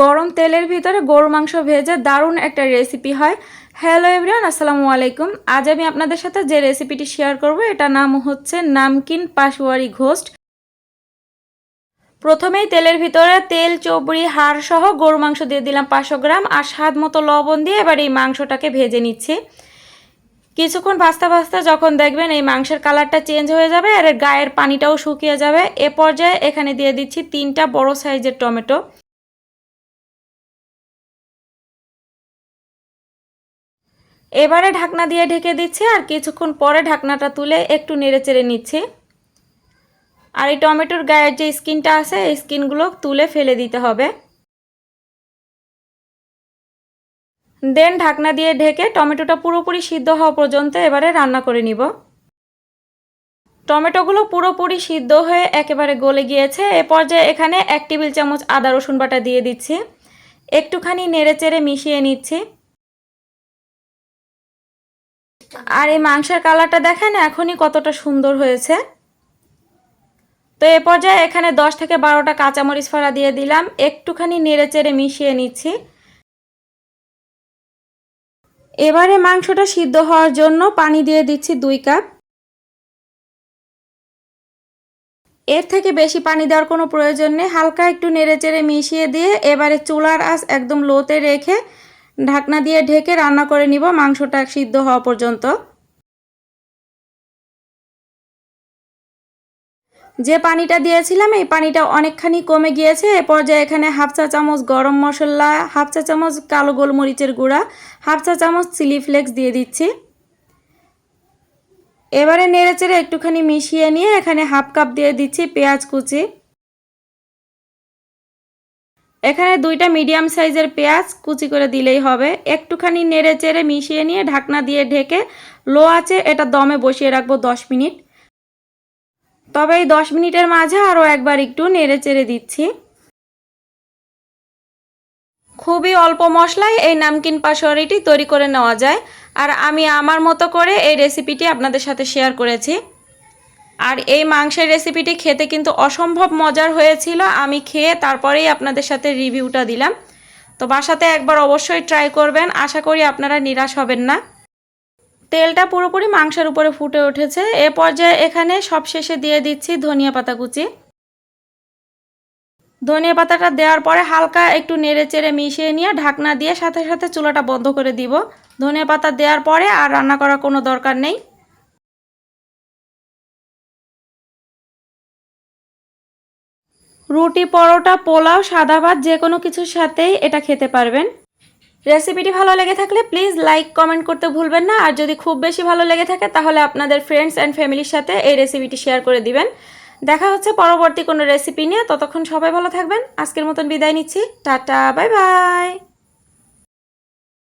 গরম তেলের ভিতরে গরু মাংস ভেজে দারুণ একটা রেসিপি হয়। হ্যালো এভরিওয়ান আসসালামু আলাইকুম। আজ আমি আপনাদের সাথে যে রেসিপিটি শেয়ার করব এটা নাম হচ্ছে নামকিন পাশওয়ারি ঘোস্ট। প্রথমেই তেলের ভিতরে তেল, চবড়ি হাড় সহ গরু মাংস দিয়ে দিলাম পাঁচশো গ্রাম আর স্বাদ মতো লবণ দিয়ে এবার এই মাংসটাকে ভেজে নিচ্ছি। কিছুক্ষণ ভাজতে ভাজতে যখন দেখবেন এই মাংসের কালারটা চেঞ্জ হয়ে যাবে, আর গায়ের পানিটাও শুকিয়ে যাবে। এ পর্যায়ে এখানে দিয়ে দিচ্ছি তিনটা বড় সাইজের টমেটো। এবারে ঢাকনা দিয়ে ঢেকে দিচ্ছি আর কিছুক্ষণ পরে ঢাকনাটা তুলে একটু নেড়ে চেড়ে নিচ্ছি। আর এই টমেটোর গায়ের যে স্কিনটা আছে, এই স্কিনগুলো তুলে ফেলে দিতে হবে। দেন ঢাকনা দিয়ে ঢেকে টমেটোটা পুরোপুরি সিদ্ধ হওয়া পর্যন্ত এবারে রান্না করে নিব। টমেটোগুলো পুরোপুরি সিদ্ধ হয়ে একেবারে গলে গিয়েছে। এ পর্যায়ে এখানে এক টেবিল চামচ আদা রসুন বাটা দিয়ে দিচ্ছি। একটুখানি নেড়ে চেড়ে মিশিয়ে নিচ্ছি। আর এই মাংসের কালারটা দেখেন, এখনই কতটা সুন্দর হয়েছে। তো এ পর্যায়ে এখানে দশ থেকে বারোটা কাঁচামরিচ ফাড়া দিয়ে দিলাম। একটুখানি নেড়ে চেড়ে মিশিয়ে নিচ্ছি। এবারে মাংসটা সিদ্ধ হওয়ার জন্য পানি দিয়ে দিচ্ছি দুই কাপ। এর থেকে বেশি পানি দেওয়ার কোনো প্রয়োজন নেই। হালকা একটু নেড়ে চেড়ে মিশিয়ে দিয়ে এবারে চুলার আঁচ একদম লোতে রেখে ঢাকনা দিয়ে ঢেকে রান্না করে নিব, মাংসটা সিদ্ধ হওয়া পর্যন্ত। যে পানিটা দিয়েছিলাম, এই পানিটা অনেকখানি কমে গিয়েছে। এ পর্যায়ে এখানে হাফ চা চামচ গরম মশলা, হাফ চা চামচ কালো গোলমরিচের গুঁড়া, হাফ চা চামচ চিলি ফ্লেক্স দিয়ে দিচ্ছি। এবারে নেড়ে চেড়ে একটুখানি মিশিয়ে নিয়ে এখানে হাফ কাপ দিয়ে দিচ্ছি পেঁয়াজ কুচি। এখানে দুইটা মিডিয়াম সাইজের পেঁয়াজ কুচি করে দিলেই হবে। একটুখানি নেড়ে চেড়ে মিশিয়ে নিয়ে ঢাকনা দিয়ে ঢেকে লো আছে এটা দমে বসিয়ে রাখব দশ মিনিট। তবে এই দশ মিনিটের মাঝে আরও একবার একটু নেড়ে চেড়ে দিচ্ছি। খুবই অল্প মশলায় এই নামকিন পাশোয়ারিটি তৈরি করে নেওয়া যায়। আর আমি আমার মতো করে এই রেসিপিটি আপনাদের সাথে শেয়ার করেছি। আর এই মাংসের রেসিপিটি খেতে কিন্তু অসম্ভব মজার হয়েছিল। আমি খেয়ে তারপরেই আপনাদের সাথে রিভিউটা দিলাম। তো বাসাতে একবার অবশ্যই ট্রাই করবেন। আশা করি আপনারা নিরাশ হবেন না। তেলটা পুরোপুরি মাংসের উপরে ফুটে উঠেছে। এ পর্যায়ে এখানে সবশেষে দিয়ে দিচ্ছি ধনিয়া পাতা কুচি। ধনিয়া পাতাটা দেওয়ার পরে হালকা একটু নেড়ে চেড়ে মিশিয়ে নিয়ে ঢাকনা দিয়ে সাথে সাথে চুলাটা বন্ধ করে দিব। ধনিয়া পাতা দেওয়ার পরে আর রান্না করার কোনো দরকার নেই। রুটি, পরোটা, পোলাও, সাদা ভাত, যে কোনো কিছুর সাথেই এটা খেতে পারবেন। রেসিপিটি ভালো লেগে থাকলে প্লিজ লাইক, কমেন্ট করতে ভুলবেন না। আর যদি খুব বেশি ভালো লেগে থাকে, তাহলে আপনাদের ফ্রেন্ডস অ্যান্ড ফ্যামিলির সাথে এই রেসিপিটি শেয়ার করে দিবেন। দেখা হচ্ছে পরবর্তী কোনো রেসিপি নিয়ে। ততক্ষণ সবাই ভালো থাকবেন। আজকের মতন বিদায় নিচ্ছি। Tata bye bye